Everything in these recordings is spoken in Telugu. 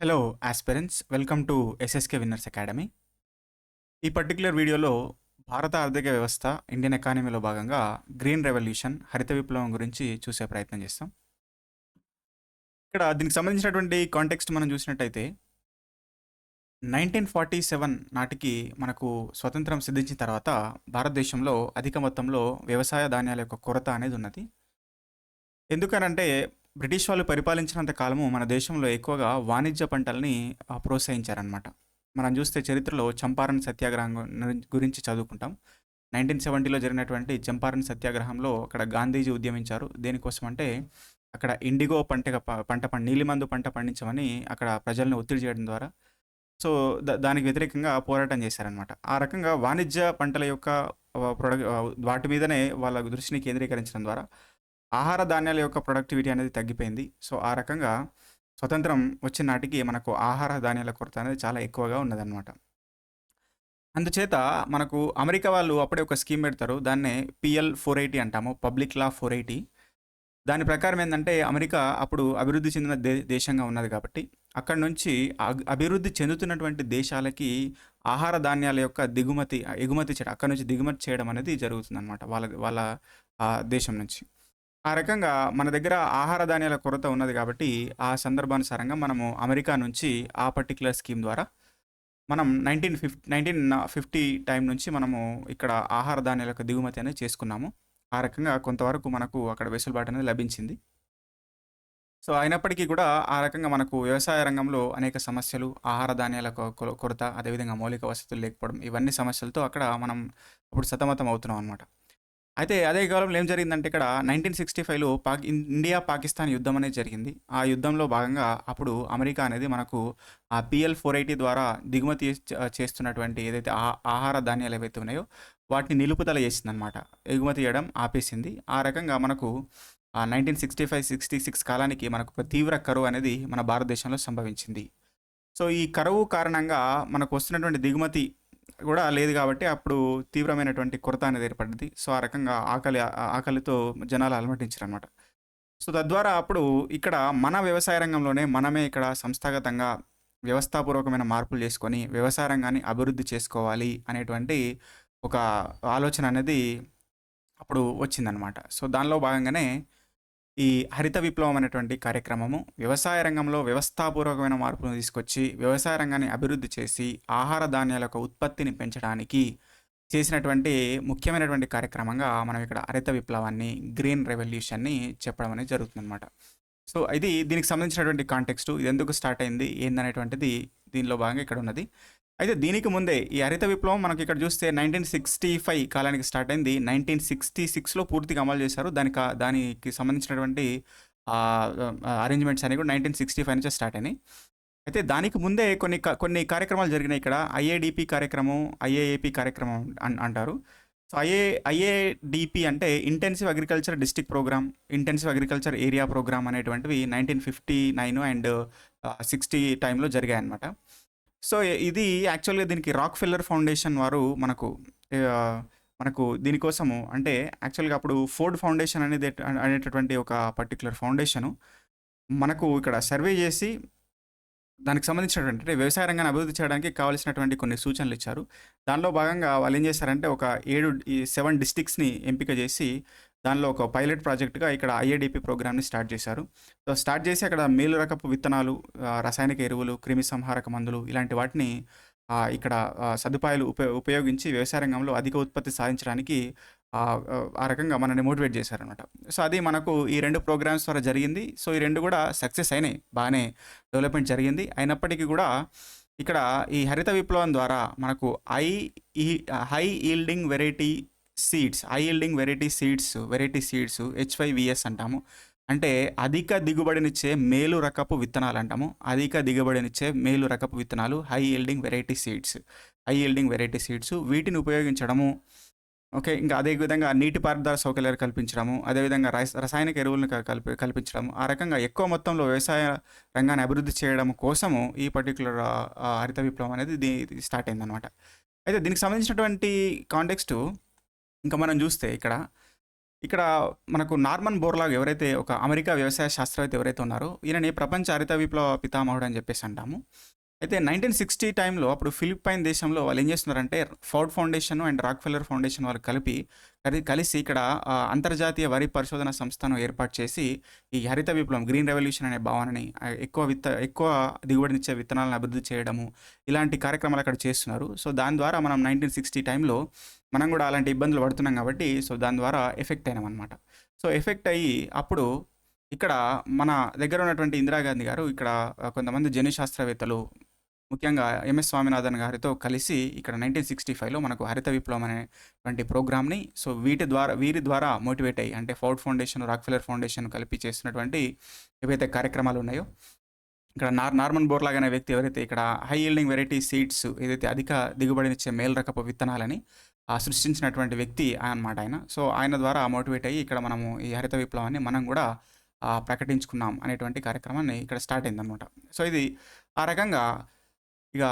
Hello aspirants welcome to SSK winners academy ఈ పర్టికులర్ వీడియోలో భారత ఆర్థిక వ్యవస్థ ఇండియన్ ఎకానమీలో భాగంగా గ్రీన్ రెవల్యూషన్ హరిత విప్లవం గురించి చూసే ప్రయత్నం చేస్తాం. ఇక్కడ దీనికి సంబంధించినటువంటి కాంటెక్స్ట్ మనం చూసినట్టయితే నైన్టీన్ ఫార్టీ సెవెన్ నాటికి మనకు స్వతంత్రం సిద్ధించిన తర్వాత భారతదేశంలో అధిక మొత్తంలో వ్యవసాయ ధాన్యాల యొక్క కొరత అనేది ఉన్నది. ఎందుకనంటే బ్రిటిష్ వాళ్ళు పరిపాలించినంత కాలము మన దేశంలో ఎక్కువగా వాణిజ్య పంటల్ని ప్రోత్సహించారనమాట మనం చూస్తే చరిత్రలో చంపారన్ సత్యాగ్రహం గురించి చదువుకుంటాం. నైన్టీన్ సెవెంటీలో జరిగినటువంటి చంపారన్ సత్యాగ్రహంలో అక్కడ గాంధీజీ ఉద్యమించారు. దేనికోసం అంటే అక్కడ ఇండిగో పంట పంట పండి నీలిమందు పంట పండించమని అక్కడ ప్రజలను ఒత్తిడి చేయడం ద్వారా. సో దా- దానికి వ్యతిరేకంగా పోరాటం చేశారనమాట ఆ రకంగా వాణిజ్య పంటల యొక్క ప్రొడక్ వాటి మీదనే వాళ్ళ దృష్టిని కేంద్రీకరించడం ద్వారా ఆహార ధాన్యాల యొక్క ప్రొడక్టివిటీ అనేది తగ్గిపోయింది. సో ఆ రకంగా స్వతంత్రం వచ్చిన నాటికి మనకు ఆహార ధాన్యాల కొరత అనేది చాలా ఎక్కువగా ఉన్నదన్నమాట. అందుచేత మనకు అమెరికా వాళ్ళు అప్పుడే ఒక స్కీమ్ పెడతారు. దాన్నే పిఎల్ ఫోర్ ఎయిటీ అంటాము పబ్లిక్ లా ఫోర్ ఎయిటీ. దాని ప్రకారం ఏంటంటే అమెరికా అప్పుడు అభివృద్ధి చెందిన దే దేశంగా ఉన్నది కాబట్టి అక్కడ నుంచి అగ్- అభివృద్ధి చెందుతున్నటువంటి దేశాలకి ఆహార ధాన్యాల యొక్క దిగుమతి ఎగుమతి చేయడం అక్కడ నుంచి దిగుమతి చేయడం అనేది జరుగుతుందన్నమాట వాళ్ళ వాళ్ళ ఆ, దేశం నుంచి. ఆ రకంగా మన దగ్గర ఆహార ధాన్యాల కొరత ఉన్నది కాబట్టి ఆ సందర్భానుసారంగా మనము అమెరికా నుంచి ఆ పర్టికులర్ స్కీమ్ ద్వారా మనం nineteen fifty nineteen fifty time నుంచి మనము ఇక్కడ ఆహార ధాన్యాల యొక్క దిగుమతి అనేది చేసుకున్నాము. ఆ రకంగా కొంతవరకు మనకు అక్కడ వెసులుబాటు అనేది లభించింది. సో అయినప్పటికీ కూడా ఆ రకంగా మనకు వ్యవసాయ రంగంలో అనేక సమస్యలు ఆహార ధాన్యాల కొరత అదేవిధంగా మౌలిక వసతులు లేకపోవడం ఇవన్నీ సమస్యలతో అక్కడ మనం ఇప్పుడు సతమతం అవుతున్నాం అనమాట అయితే అదే కాలంలో ఏం జరిగిందంటే ఇక్కడ నైన్టీన్ సిక్స్టీ ఫైవ్లో పాక్ ఇండియా పాకిస్తాన్ యుద్ధం అనేది జరిగింది. ఆ యుద్ధంలో భాగంగా అప్పుడు అమెరికా అనేది మనకు ఆ పిఎల్ ఫోర్ ఎయిటీ ద్వారా దిగుమతి చేస్తున్నటువంటి ఏదైతే ఆహార ధాన్యాలు ఏవైతే ఉన్నాయో వాటిని నిలుపుదల చేసిందనమాట ఎగుమతి చేయడం ఆపేసింది. ఆ రకంగా మనకు nineteen sixty five sixty six కాలానికి మనకు ఒక తీవ్ర కరువు అనేది మన భారతదేశంలో సంభవించింది. సో ఈ కరువు కారణంగా మనకు వస్తున్నటువంటి దిగుమతి కూడా లేదు కాబట్టి అప్పుడు తీవ్రమైనటువంటి కొరత అనేది ఏర్పడింది. సో ఆ రకంగా ఆకలి ఆకలితో జనాలు అలమటించారు అనమాట సో తద్వారా అప్పుడు ఇక్కడ మన వ్యవసాయ రంగంలోనే మనమే ఇక్కడ సంస్థాగతంగా వ్యవస్థాపూర్వకమైన మార్పులు చేసుకొని వ్యవసాయ రంగాన్ని అభివృద్ధి చేసుకోవాలి అనేటువంటి ఒక ఆలోచన అనేది అప్పుడు వచ్చిందనమాట సో దానిలో భాగంగానే ఈ హరిత విప్లవం అనేటువంటి కార్యక్రమము వ్యవసాయ రంగంలో వ్యవస్థాపూర్వకమైన మార్పును తీసుకొచ్చి వ్యవసాయ రంగాన్ని అభివృద్ధి చేసి ఆహార ధాన్యాల యొక్క ఉత్పత్తిని పెంచడానికి చేసినటువంటి ముఖ్యమైనటువంటి కార్యక్రమంగా మనం ఇక్కడ హరిత విప్లవాన్ని గ్రీన్ రెవల్యూషన్ని చెప్పడం అనేది జరుగుతుందన్నమాట. సో ఇది దీనికి సంబంధించినటువంటి కాంటెక్స్ట్ ఇది ఎందుకు స్టార్ట్ అయింది ఏందనేటువంటిది దీనిలో భాగంగా ఇక్కడ ఉన్నది. అయితే దీనికి ముందే ఈ హరిత విప్లవం మనకి ఇక్కడ చూస్తే నైన్టీన్ సిక్స్టీ ఫైవ్ కాలానికి స్టార్ట్ అయింది. నైన్టీన్ సిక్స్టీ సిక్స్లో పూర్తిగా అమలు చేశారు. దానికి దానికి సంబంధించినటువంటి అరేంజ్మెంట్స్ అనేవి కూడా నైన్టీన్ సిక్స్టీ ఫైవ్ నుంచే స్టార్ట్ అయినాయి. అయితే దానికి ముందే కొన్ని కొన్ని కార్యక్రమాలు జరిగినాయి ఇక్కడ. ఐఏడిపి కార్యక్రమం ఐఏఏపి కార్యక్రమం అన్- అంటారు. సో ఐఏ ఐఏడిపి అంటే intensive agriculture district program intensive agriculture area program అనేటువంటివి nineteen fifty nine and sixty టైంలో జరిగాయి అనమాట సో ఇది యాక్చువల్గా దీనికి రాక్ ఫిల్లర్ ఫౌండేషన్ వారు మనకు మనకు దీనికోసము అంటే యాక్చువల్గా అప్పుడు ఫోర్డ్ ఫౌండేషన్ అనేది అనేటటువంటి ఒక పర్టికులర్ ఫౌండేషను మనకు ఇక్కడ సర్వే చేసి దానికి సంబంధించినటువంటి అంటే వ్యవసాయ రంగాన్ని అభివృద్ధి చేయడానికి కావాల్సినటువంటి కొన్ని సూచనలు ఇచ్చారు. దానిలో భాగంగా వాళ్ళు ఏం చేశారంటే ఒక ఏడు ఈ సెవెన్ డిస్టిక్స్ని ఎంపిక చేసి దానిలో ఒక పైలట్ ప్రాజెక్ట్గా ఇక్కడ ఐఏడిపి ప్రోగ్రామ్ని స్టార్ట్ చేశారు. సో స్టార్ట్ చేసి అక్కడ మేలు రకపు విత్తనాలు రసాయనిక ఎరువులు క్రిమి సంహారక మందులు ఇలాంటి వాటిని ఇక్కడ సదుపాయాలు ఉపయో ఉపయోగించి వ్యవసాయ రంగంలో అధిక ఉత్పత్తి సాధించడానికి ఆ, ఆ రకంగా మనల్ని మోటివేట్ చేశారనమాట సో అది మనకు ఈ రెండు ప్రోగ్రామ్స్ ద్వారా జరిగింది. సో ఈ రెండు కూడా సక్సెస్ అయినాయి. బాగానే డెవలప్మెంట్ జరిగింది. అయినప్పటికీ కూడా ఇక్కడ ఈ హరిత విప్లవం ద్వారా మనకు ఐ ఈ high yielding variety seeds high yielding variety seeds variety seeds HYVS అంటాము. అంటే అధిక దిగుబడినిచ్చే మేలు రకపు విత్తనాలు అంటాము. అధిక దిగుబడినిచ్చే మేలు రకపు విత్తనాలు high yielding variety seeds high yielding variety seeds వీటిని ఉపయోగించడము. ఓకే ఇంకా అదే విధంగా నీటిపారుదల సౌకర్యాలు కల్పించడము అదేవిధంగా రసాయనిక ఎరువులను కల్పి కల్పించడము. ఆ రకంగా ఎక్కువ మొత్తంలో వ్యవసాయ రంగాన్ని అభివృద్ధి చేయడం కోసము ఈ పర్టికులర్ హరిత విప్లవం అనేది దీ స్టార్ట్ అయిందనమాట అయితే దీనికి సంబంధించినటువంటి కాంటెక్స్ట్ ఇంకా మనం చూస్తే ఇక్కడ ఇక్కడ మనకు నార్మన్ బోర్లాగ్ ఎవరైతే ఒక అమెరికా వ్యవసాయ శాస్త్రవేత్త ఎవరైతే ఉన్నారో ఈయనని ప్రపంచ హరిత విప్లవ పితామహుడు అని చెప్పేసి అంటాము. అయితే నైన్టీన్ సిక్స్టీ టైంలో అప్పుడు ఫిలిప్పైన్ దేశంలో వాళ్ళు ఏం చేస్తున్నారంటే Ford foundation and Rockefeller foundation వాళ్ళు కలిపి కలిసి ఇక్కడ అంతర్జాతీయ వరి పరిశోధన సంస్థను ఏర్పాటు చేసి ఈ హరిత విప్లవం గ్రీన్ రెవల్యూషన్ అనే భావనని ఎక్కువ విత్త ఎక్కువ దిగుబడినిచ్చే విత్తనాలను అభివృద్ధి చేయడము ఇలాంటి కార్యక్రమాలు అక్కడ చేస్తున్నారు. సో దాని ద్వారా మనం నైన్టీన్ సిక్స్టీ టైంలో మనం కూడా అలాంటి ఇబ్బందులు పడుతున్నాం కాబట్టి సో దాని ద్వారా ఎఫెక్ట్ అయినాం అనమాట సో ఎఫెక్ట్ అయ్యి అప్పుడు ఇక్కడ మన దగ్గర ఉన్నటువంటి ఇందిరాగాంధీ గారు ఇక్కడ కొంతమంది జన్యు శాస్త్రవేత్తలు ముఖ్యంగా ఎంఎస్ స్వామినాథన్ గారితో కలిసి ఇక్కడ నైన్టీన్ సిక్స్టీ ఫైవ్లో మనకు హరిత విప్లవం అనేటువంటి ప్రోగ్రామ్ని సో వీటి ద్వారా వీరి ద్వారా మోటివేట్ అయ్యి అంటే ఫౌడ్ ఫౌండేషన్ రాక్ఫిలర్ ఫౌండేషన్ కలిపి చేస్తున్నటువంటి ఏవైతే కార్యక్రమాలు ఉన్నాయో ఇక్కడ నార్ నార్మన్ బోర్లాగ్ అనే వ్యక్తి ఎవరైతే ఇక్కడ హై ఈల్డింగ్ వెరైటీ సీడ్స్ ఏదైతే అధిక దిగుబడినిచ్చే మేల్ రకపు విత్తనాలని ఆ, సృష్టించినటువంటి వ్యక్తి అనమాట ఆయన. సో ఆయన ద్వారా మోటివేట్ అయ్యి ఇక్కడ మనము ఈ హరిత విప్లవాన్ని మనం కూడా ప్రకటించుకున్నాం అనేటువంటి కార్యక్రమాన్ని ఇక్కడ స్టార్ట్ అయిందనమాట సో ఇది ఆ రకంగా ఇక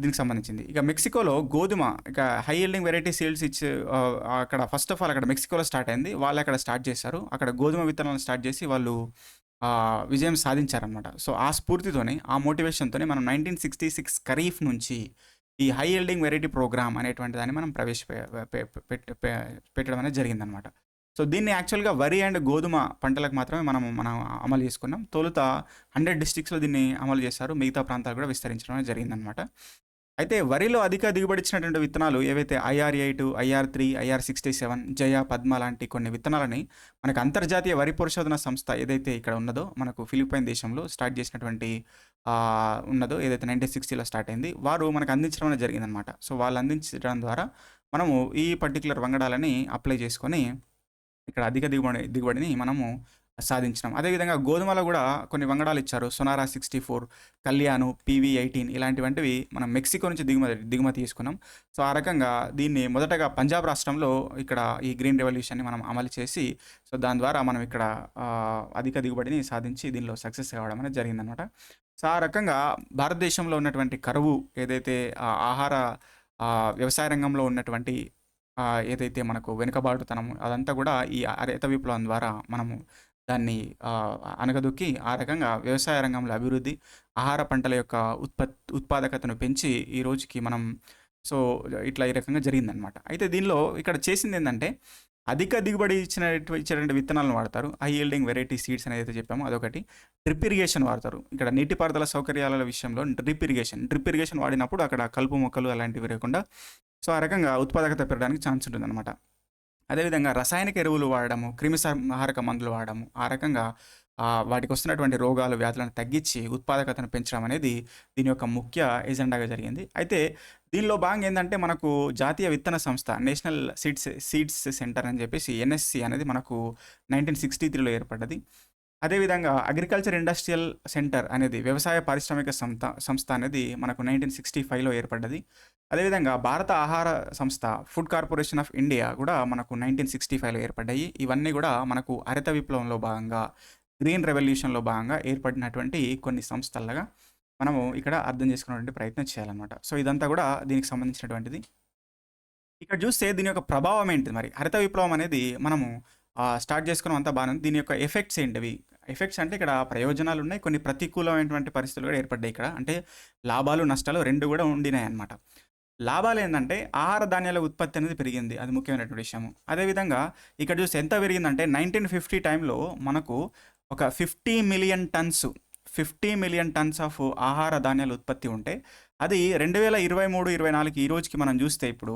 దీనికి సంబంధించింది. ఇక మెక్సికోలో గోధుమ ఇక హై ఎల్డింగ్ వెరైటీ సీల్స్ ఇచ్చి అక్కడ ఫస్ట్ ఆఫ్ ఆల్ అక్కడ మెక్సికోలో స్టార్ట్ అయింది. వాళ్ళు అక్కడ స్టార్ట్ చేశారు. అక్కడ గోధుమ విత్తనాలను స్టార్ట్ చేసి వాళ్ళు విజయం సాధించారనమాట సో ఆ స్ఫూర్తితోనే ఆ మోటివేషన్తోనే మనం నైన్టీన్ సిక్స్టీ సిక్స్ ఖరీఫ్ నుంచి ఈ హై ఎల్డింగ్ వెరైటీ ప్రోగ్రామ్ అనేటువంటి దాన్ని మనం ప్రవేశ పెట్టడం అనేది జరిగిందనమాట సో దీన్ని యాక్చువల్గా వరి అండ్ గోధుమ పంటలకు మాత్రమే మనం మనం అమలు చేసుకున్నాం. తొలుత హండ్రెడ్ డిస్ట్రిక్ట్స్లో దీన్ని అమలు చేశారు. మిగతా ప్రాంతాలు కూడా విస్తరించడం అనేది జరిగిందనమాట. అయితే వరిలో అధిక దిగుబడి ఇచ్చినటువంటి విత్తనాలు ఏవైతే IR eight IR three IR sixty seven Jaya Padma లాంటి కొన్ని విత్తనాలని మనకు అంతర్జాతీయ వరి పరిశోధన సంస్థ ఏదైతే ఇక్కడ ఉన్నదో మనకు ఫిలిప్పైన్ దేశంలో స్టార్ట్ చేసినటువంటి ఉన్నదో ఏదైతే నైన్టీన్ సిక్స్టీలో స్టార్ట్ అయింది వారు మనకు అందించడం అనేది జరిగిందనమాట. సో వాళ్ళు అందించడం ద్వారా మనము ఈ పర్టికులర్ వంగడాలని అప్లై చేసుకొని ఇక్కడ అధిక దిగుబడి దిగుబడిని మనము సాధించినాం. అదేవిధంగా గోధుమలో కూడా కొన్ని వంగడాలు ఇచ్చారు. Sonora sixty four Kalyan PV eighteen ఇలాంటివంటివి మనం మెక్సికో నుంచి దిగుమతి దిగుమతి తీసుకున్నాం. సో ఆ రకంగా దీన్ని మొదటగా పంజాబ్ రాష్ట్రంలో ఇక్కడ ఈ గ్రీన్ రెవల్యూషన్ని మనం అమలు చేసి సో దాని ద్వారా మనం ఇక్కడ అధిక దిగుబడిని సాధించి దీనిలో సక్సెస్ కావడం అనేది జరిగిందనమాట సో ఆ రకంగా భారతదేశంలో ఉన్నటువంటి కరువు ఏదైతే ఆహార వ్యవసాయ రంగంలో ఉన్నటువంటి ఏదైతే మనకు వెనుకబాటుతనం అదంతా కూడా ఈ హరిత విప్లవం ద్వారా మనము దాన్ని అనగదొక్కి ఆ రకంగా వ్యవసాయ రంగంలో అభివృద్ధి ఆహార పంటల యొక్క ఉత్పత్ ఉత్పాదకతను పెంచి ఈ రోజుకి మనం సో ఇట్లా ఈ రకంగా జరిగిందనమాట అయితే దీనిలో ఇక్కడ చేసింది ఏంటంటే అధిక దిగుబడి ఇచ్చిన ఇచ్చేటువంటి విత్తనాలను వాడతారు. హై ఈల్డింగ్ వెరైటీ సీడ్స్ అనేది అయితే చెప్పామో. అదొకటి. డ్రిప్ ఇరిగేషన్ వాడతారు. ఇక్కడ నీటిపారుదల సౌకర్యాల విషయంలో డ్రిప్ ఇరిగేషన్. డ్రిప్ ఇరిగేషన్ వాడినప్పుడు అక్కడ కలుపు మొక్కలు అలాంటివి లేకుండా సో ఆ రకంగా ఉత్పాదకత పెరగడానికి ఛాన్స్ ఉంటుందన్నమాట. అదేవిధంగా రసాయనిక ఎరువులు వాడడము క్రిమిసంహారక మందులు వాడడము ఆ రకంగా వాటికి వస్తున్నటువంటి రోగాలు వ్యాధులను తగ్గించి ఉత్పాదకతను పెంచడం అనేది దీని యొక్క ముఖ్య ఎజెండాగా జరిగింది. అయితే దీనిలో భాగంగా ఏంటంటే మనకు జాతీయ విత్తన సంస్థ నేషనల్ సీడ్స్ సీడ్స్ సెంటర్ అని చెప్పేసి ఎన్ఎస్సి అనేది మనకు నైన్టీన్ సిక్స్టీ త్రీలో ఏర్పడ్డది. అదేవిధంగా అగ్రికల్చర్ ఇండస్ట్రియల్ సెంటర్ అనేది వ్యవసాయ పారిశ్రామిక సంస్థ సంస్థ అనేది మనకు నైన్టీన్ సిక్స్టీ ఫైవ్లో ఏర్పడ్డది. అదేవిధంగా భారత ఆహార సంస్థ ఫుడ్ కార్పొరేషన్ ఆఫ్ ఇండియా కూడా మనకు నైన్టీన్ సిక్స్టీ ఫైవ్లో ఏర్పడ్డాయి. ఇవన్నీ కూడా మనకు హరిత విప్లవంలో భాగంగా గ్రీన్ రెవల్యూషన్లో భాగంగా ఏర్పడినటువంటి కొన్ని సంస్థలుగా మనము ఇక్కడ అర్థం చేసుకునేటువంటి ప్రయత్నం చేయాలన్నమాట. సో ఇదంతా కూడా దీనికి సంబంధించినటువంటిది. ఇక్కడ చూస్తే దీని యొక్క ప్రభావం ఏంటి మరి? హరిత విప్లవం అనేది మనము స్టార్ట్ చేసుకున్నాం అంతా బాగానే దీని యొక్క ఎఫెక్ట్స్ ఏంటివి? ఎఫెక్ట్స్ అంటే ఇక్కడ ప్రయోజనాలు ఉన్నాయి కొన్ని ప్రతికూలమైనటువంటి పరిస్థితులు కూడా ఏర్పడ్డాయి ఇక్కడ. అంటే లాభాలు నష్టాలు రెండు కూడా ఉండినాయి అనమాట లాభాలు ఏంటంటే ఆహార ధాన్యాల ఉత్పత్తి అనేది పెరిగింది. అది ముఖ్యమైనటువంటి విషయము. అదేవిధంగా ఇక్కడ చూస్తే ఎంత పెరిగిందంటే నైన్టీన్ ఫిఫ్టీ టైంలో మనకు ఒక fifty million tons fifty million tons of ఆహార ధాన్యాలు ఉత్పత్తి ఉంటే అది రెండు వేల ఇరవై మూడు ఇరవై నాలుగు ఈ రోజుకి మనం చూస్తే ఇప్పుడు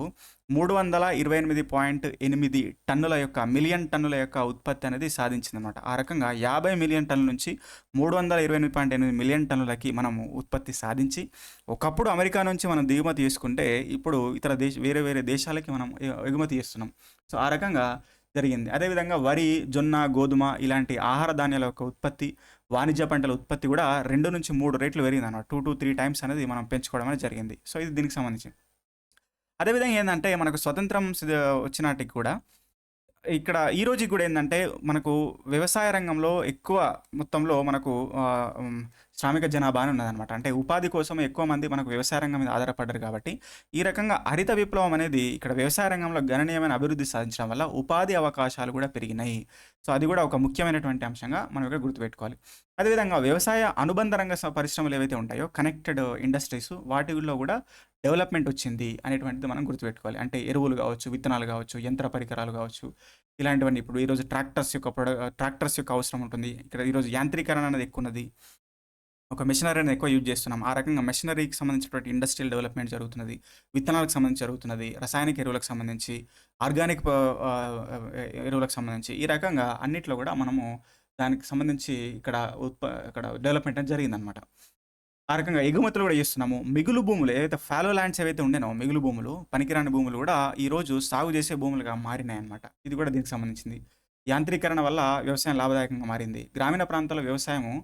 మూడు వందల ఇరవై ఎనిమిది పాయింట్ ఎనిమిది టన్నుల యొక్క మిలియన్ టన్నుల యొక్క ఉత్పత్తి అనేది సాధించిందనమాట ఆ రకంగా యాభై మిలియన్ టన్నుల నుంచి మూడు వందల ఇరవై ఎనిమిది పాయింట్ ఎనిమిది మిలియన్ టన్నులకి మనము ఉత్పత్తి సాధించి ఒకప్పుడు అమెరికా నుంచి మనం దిగుమతి చేసుకుంటే ఇప్పుడు ఇతర దేశ వేరే వేరే దేశాలకి మనం ఎగుమతి చేస్తున్నాం. సో ఆ రకంగా జరిగింది. అదేవిధంగా వరి జొన్న గోధుమ ఇలాంటి ఆహార ధాన్యాల యొక్క ఉత్పత్తి వాణిజ్య పంటల ఉత్పత్తి కూడా రెండు నుంచి మూడు రేట్లు పెరిగింది అనమాట టూ టు త్రీ టైమ్స్ అనేది మనం పెంచుకోవడం అనేది జరిగింది. సో ఇది దీనికి సంబంధించి అదేవిధంగా ఏంటంటే మనకు స్వతంత్రం సిద్ధ- వచ్చినాటికి కూడా ఇక్కడ ఈ రోజుకి కూడా ఏంటంటే మనకు వ్యవసాయ రంగంలో ఎక్కువ మొత్తంలో మనకు శ్రామిక జనాభా అని ఉన్నదనమాట అంటే ఉపాధి కోసం ఎక్కువ మంది మనకు వ్యవసాయ రంగం మీద ఆధారపడ్డారు కాబట్టి ఈ రకంగా హరిత విప్లవం అనేది ఇక్కడ వ్యవసాయ రంగంలో గణనీయమైన అభివృద్ధి సాధించడం వల్ల ఉపాధి అవకాశాలు కూడా పెరిగినాయి. సో అది కూడా ఒక ముఖ్యమైనటువంటి అంశంగా మనం ఇక్కడ గుర్తుపెట్టుకోవాలి. అదేవిధంగా వ్యవసాయ అనుబంధ రంగ స- పరిశ్రమలు ఏవైతే ఉంటాయో కనెక్టెడ్ ఇండస్ట్రీస్ వాటిల్లో కూడా డెవలప్మెంట్ వచ్చింది అనేటువంటిది మనం గుర్తుపెట్టుకోవాలి. అంటే ఎరువులు కావచ్చు విత్తనాలు కావచ్చు యంత్ర పరికరాలు కావచ్చు ఇలాంటివన్నీ. ఇప్పుడు ఈరోజు ట్రాక్టర్స్ యొక్క ప్రొడ ట్రాక్టర్స్ యొక్క అవసరం ఉంటుంది. ఇక్కడ ఈరోజు యాంత్రీకరణ అనేది ఎక్కువ ఉన్నది. ఒక మెషినరీ అనేది ఎక్కువ యూజ్ చేస్తున్నాం. ఆ రకంగా మెషినరీకి సంబంధించినటువంటి ఇండస్ట్రియల్ డెవలప్మెంట్ జరుగుతున్నది విత్తనాలకు సంబంధించి జరుగుతున్నది రసాయనిక ఎరువులకు సంబంధించి ఆర్గానిక్ ఎరువులకు సంబంధించి ఈ రకంగా అన్నిట్లో కూడా మనము దానికి సంబంధించి ఇక్కడ ఉత్ప ఇక్కడ డెవలప్మెంట్ అనేది జరిగిందనమాట ఆ రకంగా ఎగుమతులు కూడా చేస్తున్నాము. మిగులు భూములు ఏదైతే ఫాలో ల్యాండ్స్ ఏవైతే ఉండేనో మిగులు భూములు పనికిరాని భూములు కూడా ఈరోజు సాగు చేసే భూములుగా మారినాయి అనమాట ఇది కూడా దీనికి సంబంధించింది. యాంత్రీకరణ వల్ల వ్యవసాయం లాభదాయకంగా మారింది. గ్రామీణ ప్రాంతాల వ్యవసాయము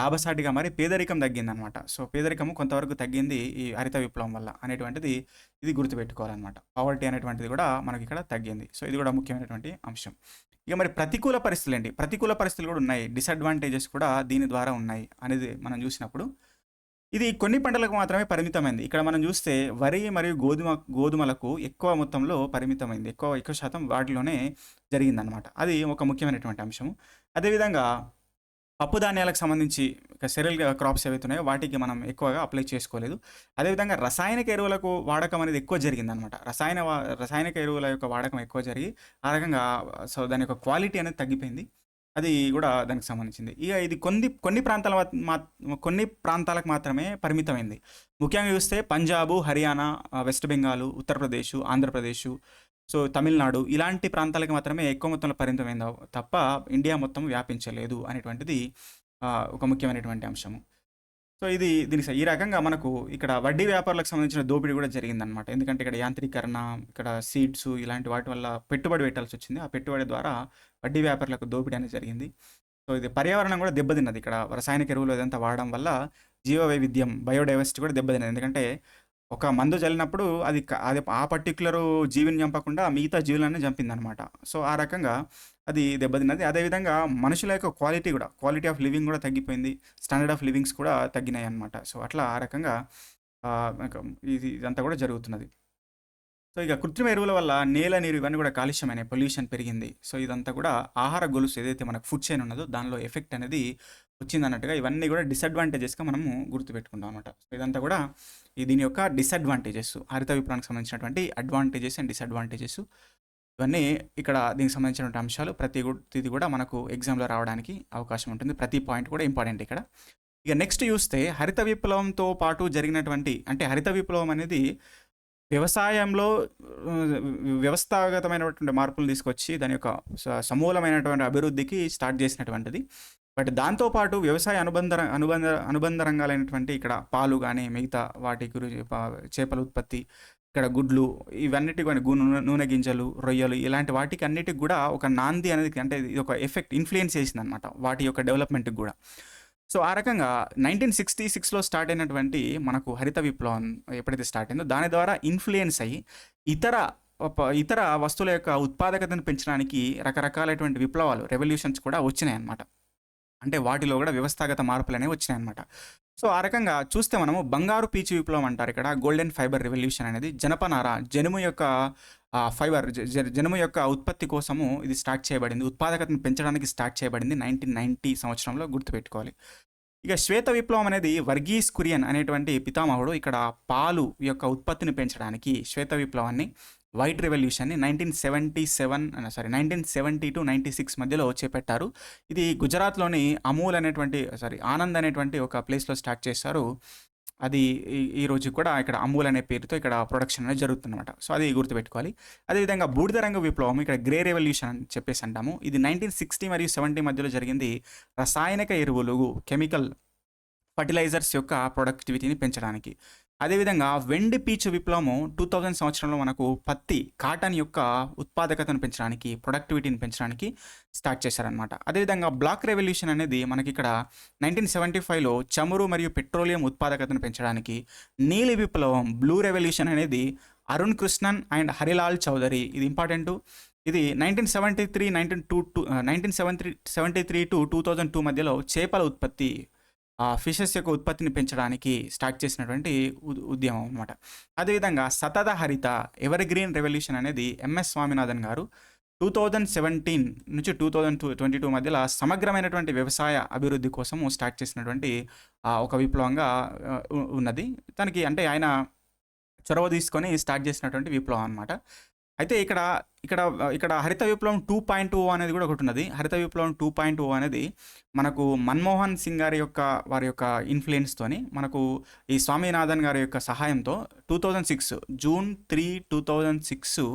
లాభసాటిగా మరి పేదరికం తగ్గిందనమాట. సో పేదరికము కొంతవరకు తగ్గింది ఈ హరిత విప్లవం వల్ల అనేటువంటిది ఇది గుర్తుపెట్టుకోవాలన్నమాట పావర్టీ అనేటువంటిది కూడా మనకి ఇక్కడ తగ్గింది. సో ఇది కూడా ముఖ్యమైనటువంటి అంశం. ఇక మరి ప్రతికూల పరిస్థితులు ఏంటి? ప్రతికూల పరిస్థితులు కూడా ఉన్నాయి. డిసడ్వాంటేజెస్ కూడా దీని ద్వారా ఉన్నాయి అనేది మనం చూసినప్పుడు. ఇది కొన్ని పంటలకు మాత్రమే పరిమితమైంది. ఇక్కడ మనం చూస్తే వరి మరియు గోధుమ గోధుమలకు ఎక్కువ మొత్తంలో పరిమితమైంది. ఎక్కువ ఎక్కువ శాతం వాటిలోనే జరిగిందనమాట. అది ఒక ముఖ్యమైనటువంటి అంశం అదేవిధంగా పప్పు ధాన్యాలకు సంబంధించి సెరల్ క్రాప్స్ ఏవైతున్నాయో వాటికి మనం ఎక్కువగా అప్లై చేసుకోలేదు. అదేవిధంగా రసాయనిక ఎరువులకు వాడకం అనేది ఎక్కువ జరిగిందనమాట రసాయన వా- రసాయనిక ఎరువుల యొక్క వాడకం ఎక్కువ జరిగి ఆ రకంగా సో దాని యొక్క క్వాలిటీ అనేది తగ్గిపోయింది. అది కూడా దానికి సంబంధించింది. ఇక ఇది కొన్ని కొన్ని ప్రాంతాల మా- కొన్ని ప్రాంతాలకు మాత్రమే పరిమితమైంది. ముఖ్యంగా చూస్తే పంజాబు హర్యానా వెస్ట్ బెంగాల్ ఉత్తరప్రదేశ్ ఆంధ్రప్రదేశ్ సో తమిళనాడు ఇలాంటి ప్రాంతాలకు మాత్రమే ఎక్కువ మొత్తంలో పరిమితమైంది తప్ప ఇండియా మొత్తం వ్యాపించలేదు అనేటువంటిది ఒక ముఖ్యమైనటువంటి అంశము. సో ఇది దీనికి ఈ రకంగా మనకు ఇక్కడ వడ్డీ వ్యాపారులకు సంబంధించిన దోపిడీ కూడా జరిగిందనమాట ఎందుకంటే ఇక్కడ యాంత్రీకరణ ఇక్కడ సీడ్స్ ఇలాంటి వాటి వల్ల పెట్టుబడి పెట్టాల్సి వచ్చింది. ఆ పెట్టుబడి ద్వారా వడ్డీ వ్యాపారులకు దోపిడీ అనేది జరిగింది. సో ఇది పర్యావరణం కూడా దెబ్బతిన్నది ఇక్కడ. రసాయనిక ఎరువులు ఇదంతా వాడడం వల్ల జీవ వైవిధ్యం బయోడైవర్సిటీ కూడా దెబ్బతిన్నది. ఎందుకంటే ఒక మందు చల్లినప్పుడు అది అది ఆ పర్టికులర్ జీవిని చంపకుండా మిగతా జీవులన్నీ చంపిందనమాట సో ఆ రకంగా అది దెబ్బతిన్నది. అదేవిధంగా మనుషుల యొక్క క్వాలిటీ కూడా క్వాలిటీ ఆఫ్ లివింగ్ కూడా తగ్గిపోయింది. స్టాండర్డ్ ఆఫ్ లివింగ్స్ కూడా తగ్గినాయి అనమాట సో అట్లా ఆ రకంగా ఇది ఇదంతా కూడా జరుగుతున్నది. సో ఇక కృత్రిమ ఎరువుల వల్ల నేల నీరు ఇవన్నీ కూడా కాలుష్యమైన పొల్యూషన్ పెరిగింది. సో ఇదంతా కూడా ఆహార గొలుసు ఏదైతే మనకు ఫుడ్ చైన్ ఉన్నదో దానిలో ఎఫెక్ట్ అనేది వచ్చింది అన్నట్టుగా ఇవన్నీ కూడా డిసడ్వాంటేజెస్గా మనము గుర్తుపెట్టుకుంటాం అనమాట సో ఇదంతా కూడా దీని యొక్క డిసడ్వాంటేజెస్ హరిత విప్లవానికి సంబంధించినటువంటి అడ్వాంటేజెస్ అండ్ డిసడ్వాంటేజెస్ ఇవన్నీ ఇక్కడ దీనికి సంబంధించినటువంటి అంశాలు ప్రతి ఇది కూడా మనకు ఎగ్జామ్లో రావడానికి అవకాశం ఉంటుంది. ప్రతి పాయింట్ కూడా ఇంపార్టెంట్ ఇక్కడ. ఇక నెక్స్ట్ చూస్తే హరిత విప్లవంతో పాటు జరిగినటువంటి అంటే హరిత విప్లవం అనేది వ్యవసాయంలో వ్యవస్థాగతమైనటువంటి మార్పులు తీసుకొచ్చి దాని యొక్క సమూలమైనటువంటి అభివృద్ధికి స్టార్ట్ చేసినటువంటిది. బట్ దాంతోపాటు వ్యవసాయ అనుబంధ అనుబంధ అనుబంధ రంగాలైనటువంటి ఇక్కడ పాలు కానీ మిగతా వాటి గురించి చేపల ఉత్పత్తి ఇక్కడ గుడ్లు ఇవన్నిటి కానీ నూనె నూనె గింజలు రొయ్యలు ఇలాంటి వాటికి అన్నిటికి కూడా ఒక నాంది అనేది అంటే ఇది ఒక ఎఫెక్ట్ ఇన్ఫ్లుయెన్స్ చేసింది అనమాట వాటి యొక్క డెవలప్మెంట్కి కూడా. సో ఆ రకంగా నైన్టీన్ సిక్స్టీ సిక్స్లో స్టార్ట్ అయినటువంటి మనకు హరిత విప్లవం ఎప్పుడైతే స్టార్ట్ అయిందో దాని ద్వారా ఇన్ఫ్లుయెన్స్ అయ్యి ఇతర ఇతర వస్తువుల యొక్క ఉత్పాదకతను పెంచడానికి రకరకాలైనటువంటి విప్లవాలు రెవల్యూషన్స్ కూడా వచ్చినాయి అన్నమాట అంటే వాటిలో కూడా వ్యవస్థాగత మార్పులు అనేవి వచ్చినాయన్నమాట. సో ఆ రకంగా చూస్తే మనము బంగారు పీచు విప్లవం అంటారు ఇక్కడ గోల్డెన్ ఫైబర్ రెవల్యూషన్ అనేది జనపనార జనుము యొక్క ఫైబర్ జనుము యొక్క ఉత్పత్తి కోసము ఇది స్టార్ట్ చేయబడింది. ఉత్పాదకతను పెంచడానికి స్టార్ట్ చేయబడింది నైన్టీన్ నైన్టీ సంవత్సరంలో గుర్తుపెట్టుకోవాలి. ఇక శ్వేత విప్లవం అనేది వర్గీస్ కురియన్ అనేటువంటి పితామహుడు ఇక్కడ పాలు యొక్క ఉత్పత్తిని పెంచడానికి శ్వేత విప్లవాన్ని white రెవల్యూషన్ని nineteen seventy seven sorry nineteen seventy to ninety six మధ్యలో చేపట్టారు. ఇది గుజరాత్లోని అమూల్ అనేటువంటి సారీ ఆనంద్ అనేటువంటి ఒక ప్లేస్లో స్టార్ట్ చేశారు. అది ఈ- రోజు కూడా ఇక్కడ అమూల్ అనే పేరుతో ఇక్కడ ప్రొడక్షన్ అనేది జరుగుతుందన్నమాట. సో అది గుర్తుపెట్టుకోవాలి. అదేవిధంగా బూడిద రంగు విప్లవం ఇక్కడ గ్రే రెవల్యూషన్ అని చెప్పేసి అంటాము. ఇది నైన్టీన్ సిక్స్టీ మరియు సెవెంటీ మధ్యలో జరిగింది. రసాయనిక ఎరువులు కెమికల్ ఫర్టిలైజర్స్ యొక్క ప్రొడక్టివిటీని పెంచడానికి. అదేవిధంగా వెండి పీచు విప్లవము టూ థౌజండ్ సంవత్సరంలో మనకు పత్తి కాటన్ యొక్క ఉత్పాదకతను పెంచడానికి ప్రొడక్టివిటీని పెంచడానికి స్టార్ట్ చేశారనమాట అదేవిధంగా బ్లాక్ రెవల్యూషన్ అనేది మనకి ఇక్కడ నైన్టీన్ సెవెంటీ ఫైవ్లో చమురు మరియు పెట్రోలియం ఉత్పాదకతను పెంచడానికి నీలి విప్లవం బ్లూ రెవల్యూషన్ అనేది అరుణ్ కృష్ణన్ అండ్ హరిలాల్ చౌదరి ఇది ఇంపార్టెంట్ ఇది nineteen seventy three nineteen two two nineteen seventy seventy three to two thousand two మధ్యలో చేపల ఉత్పత్తి ఫిషెస్ యొక్క ఉత్పత్తిని పెంచడానికి స్టార్ట్ చేసినటువంటి ఉద్యమం అనమాట. అదేవిధంగా సతత హరిత ఎవర్ గ్రీన్ రెవల్యూషన్ అనేది ఎంఎస్ స్వామినాథన్ గారు 2017 నుంచి two thousand two twenty two మధ్యలో సమగ్రమైనటువంటి వ్యవసాయ అభివృద్ధి కోసం స్టార్ట్ చేసినటువంటి ఒక విప్లవంగా ఉన్నది. దానికి అంటే ఆయన చొరవ తీసుకొని స్టార్ట్ చేసినటువంటి విప్లవం అనమాట. అయితే ఇక్కడ ఇక్కడ ఇక్కడ హరిత విప్లవం 2.0 అనేది కూడా ఒకటి ఉన్నది హరిత విప్లవం 2.0 అనేది మనకు మన్మోహన్ సింగ్ గారి యొక్క వారి యొక్క ఇన్ఫ్లుయెన్స్తోని మనకు ఈ స్వామినాథన్ గారి యొక్క సహాయంతో 2006 జూన్ 3, 2006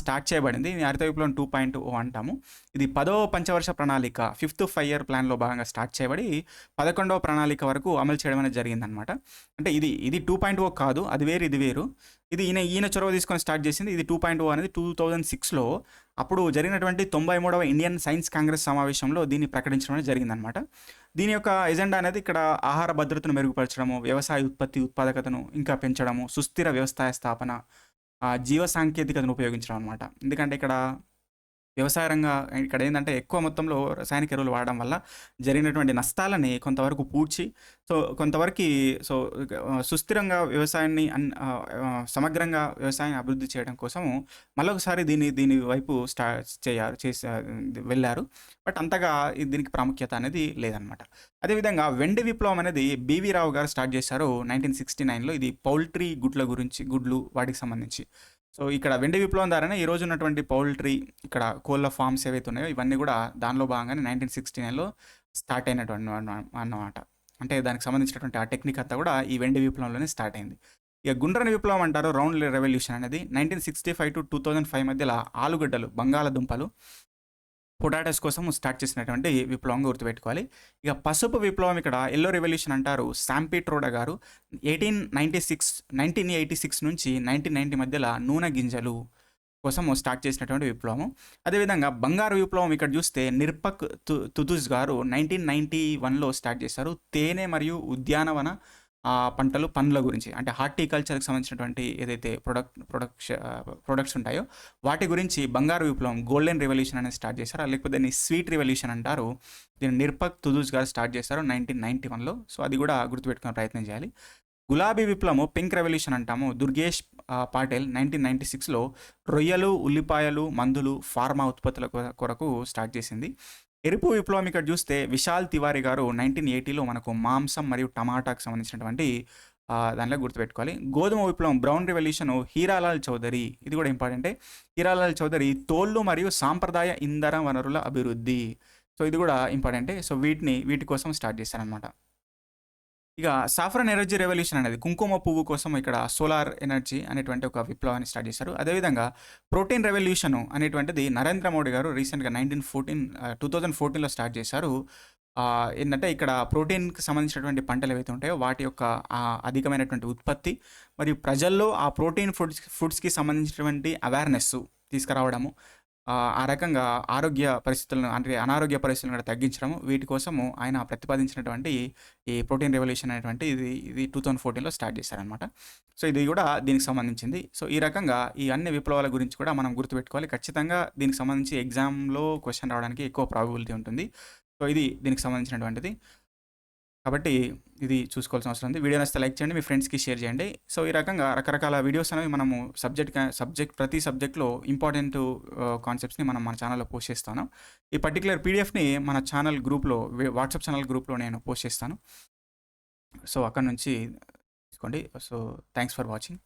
స్టార్ట్ చేయబడింది. హరిత విప్లవం 2.0 అంటాము. ఇది పదో పంచవర్ష ప్రణాళిక ఫిఫ్త్ ఫైవ్ ఇయర్ ప్లాన్‌లో భాగంగా స్టార్ట్ చేయబడి 11వ ప్రణాళిక వరకు అమలు చేయడం అనేది జరిగిందనమాట. అంటే ఇది ఇది 2.0 కాదు. అది వేరు, ఇది వేరు. ఇది ఈయన ఈయన చొరవ తీసుకొని స్టార్ట్ చేసింది. ఇది 2.0 అనేది 2006లో అప్పుడు జరిగినటువంటి 93వ ఇండియన్ సైన్స్ కాంగ్రెస్ సమావేశంలో దీన్ని ప్రకటించడం అనేది జరిగిందనమాట. దీని యొక్క ఎజెండా అనేది ఇక్కడ ఆహార భద్రతను మెరుగుపరచడము, వ్యవసాయ ఉత్పత్తి ఉత్పాదకతను ఇంకా పెంచడము, సుస్థిర వ్యవసాయ స్థాపన, జీవ సాంకేతికతను ఉపయోగించడం అనమాట. ఎందుకంటే ఇక్కడ వ్యవసాయ రంగ ఇక్కడ ఏంటంటే ఎక్కువ మొత్తంలో రసాయనిక ఎరువులు వాడడం వల్ల జరిగినటువంటి నష్టాలని కొంతవరకు పూడ్చి సో కొంతవరకి సో సుస్థిరంగా వ్యవసాయాన్ని అన్ సమగ్రంగా వ్యవసాయాన్ని అభివృద్ధి చేయడం కోసము మళ్ళొకసారి దీని దీని వైపు స్టా చేయారు చేసా వెళ్ళారు బట్ అంతగా దీనికి ప్రాముఖ్యత అనేది లేదనమాట. అదేవిధంగా వెండి విప్లవం అనేది బీవీ రావు గారు స్టార్ట్ చేశారు 1969లో ఇది పౌల్ట్రీ గుడ్ల గురించి గుడ్లు వాటికి సంబంధించి. సో ఇక్కడ వెండి విప్లవం ద్వారానే ఈ రోజు ఉన్నటువంటి పౌల్ట్రీ ఇక్కడ కోళ్ళ ఫార్మ్స్ ఏవైతే ఉన్నాయో ఇవన్నీ కూడా దానిలో భాగంగానే 1969లో స్టార్ట్ అయినటువంటి అన్నమాట. అంటే దానికి సంబంధించినటువంటి ఆ టెక్నిక్ అంతా కూడా ఈ వెండి విప్లవంలోనే స్టార్ట్ అయింది. ఇక గుండ్రని విప్లవం అంటారు రౌండ్ రెవల్యూషన్ అనేది nineteen sixty five to thousand five మధ్యలో ఆలుగడ్డలు, బంగాళాదుంపలు పొటాటోస్ కోసం స్టార్ట్ చేసినటువంటి విప్లవంగా గుర్తుపెట్టుకోవాలి. ఇక పసుపు విప్లవం ఇక్కడ ఎల్లో రెవల్యూషన్ అంటారు. శామ్ పీట్రోడా గారు 1896 1986 నుంచి నైన్టీన్ నైంటీ మధ్యలో నూనె గింజలు కోసం స్టార్ట్ చేసినటువంటి విప్లవం. అదేవిధంగా బంగారు విప్లవం ఇక్కడ చూస్తే నిర్పక్ తు తుతుజ్ గారు 1991లో స్టార్ట్ చేశారు. తేనె మరియు ఉద్యానవన ఆ పంటలు, పండ్ల గురించి అంటే హార్టికల్చర్‌కి సంబంధించినటువంటి ఏదైతే ప్రొడక్ట్ ప్రొడక్ష ప్రొడక్ట్స్ ఉంటాయో వాటి గురించి బంగారు విప్లవం గోల్డెన్ రెవల్యూషన్ అనేది స్టార్ట్ చేశారు. లేకపోతే దీన్ని స్వీట్ రెవల్యూషన్ అంటారు. దీన్ని నిర్పక్ తుదూజ్ గారు స్టార్ట్ చేశారు 1991లో. సో అది కూడా గుర్తుపెట్టుకునే ప్రయత్నం చేయాలి. గులాబీ విప్లవం పింక్ రెవల్యూషన్ అంటాము. దుర్గేష్ పాటేల్ నైన్టీన్ నైన్టీ సిక్స్లో రొయ్యలు, ఉల్లిపాయలు, మందులు, ఫార్మా ఉత్పత్తుల కొరకు స్టార్ట్ చేసింది. ఎరుపు విప్లవం ఇక్కడ చూస్తే విశాల్ తివారి గారు 1980లో మనకు మాంసం మరియు టమాటాకు సంబంధించినటువంటి దానిలో గుర్తుపెట్టుకోవాలి. గోధుమ విప్లవం బ్రౌన్ రెవల్యూషన్ హీరాలాల్ చౌదరి ఇది కూడా ఇంపార్టెంటే. హీరాలాల్ చౌదరి తోళ్ళు మరియు సాంప్రదాయ ఇంధన వనరుల అభివృద్ధి. సో ఇది కూడా ఇంపార్టెంటే. సో వీటిని వీటి కోసం స్టార్ట్ చేశారనమాట. ఇక సాఫ్రాన్ ఎనర్జీ రెవల్యూషన్ అనేది కుంకుమ పువ్వు కోసం ఇక్కడ సోలార్ ఎనర్జీ అనేటువంటి ఒక విప్లవాన్ని స్టార్ట్ చేశారు. అదేవిధంగా ప్రోటీన్ రెవల్యూషన్ అనేటువంటిది నరేంద్ర మోడీ గారు రీసెంట్‌గా నైన్టీన్ ఫోర్టీన్ టూ థౌజండ్ ఫోర్టీన్లో స్టార్ట్ చేశారు. ఏంటంటే ఇక్కడ ప్రోటీన్‌కి సంబంధించినటువంటి పంటలు ఏవైతే ఉంటాయో వాటి యొక్క అధికమైనటువంటి ఉత్పత్తి మరియు ప్రజల్లో ఆ ప్రోటీన్ ఫుడ్స్ ఫుడ్స్‌కి సంబంధించినటువంటి అవేర్‌నెస్ తీసుకురావడము. ఆ రకంగా ఆరోగ్య పరిస్థితులను అంటే అనారోగ్య పరిస్థితులను కూడా తగ్గించడము. వీటి కోసము ఆయన ప్రతిపాదించినటువంటి ఈ ప్రోటీన్ రెవల్యూషన్ అనేటువంటి ఇది ఇది 2014లో స్టార్ట్ చేశారనమాట. సో ఇది కూడా దీనికి సంబంధించింది. సో ఈ రకంగా ఈ అన్ని విప్లవాల గురించి కూడా మనం గుర్తుపెట్టుకోవాలి. ఖచ్చితంగా దీనికి సంబంధించి ఎగ్జామ్‌లో క్వశ్చన్ రావడానికి ఎక్కువ ప్రాబిలిటీ ఉంటుంది. సో ఇది దీనికి సంబంధించినటువంటిది. కాబట్టి ఇది చూసుకోవాల్సిన అవసరం ఉంది. వీడియో నచ్చితే లైక్ చేయండి. మీ ఫ్రెండ్స్‌కి షేర్ చేయండి. సో ఈ రకంగా రకరకాల వీడియోస్ అనేవి మనము సబ్జెక్ట్ సబ్జెక్ట్ ప్రతి సబ్జెక్ట్‌లో ఇంపార్టెంట్ కాన్సెప్ట్స్‌ని మనం మన ఛానల్లో పోస్ట్ చేస్తాను. ఈ పర్టికులర్ పీడీఎఫ్‌ని మన ఛానల్ గ్రూప్‌లో వాట్సాప్ ఛానల్ గ్రూప్‌లో నేను పోస్ట్ చేస్తాను. సో అక్కడి నుంచి తీసుకోండి. So thanks for watching.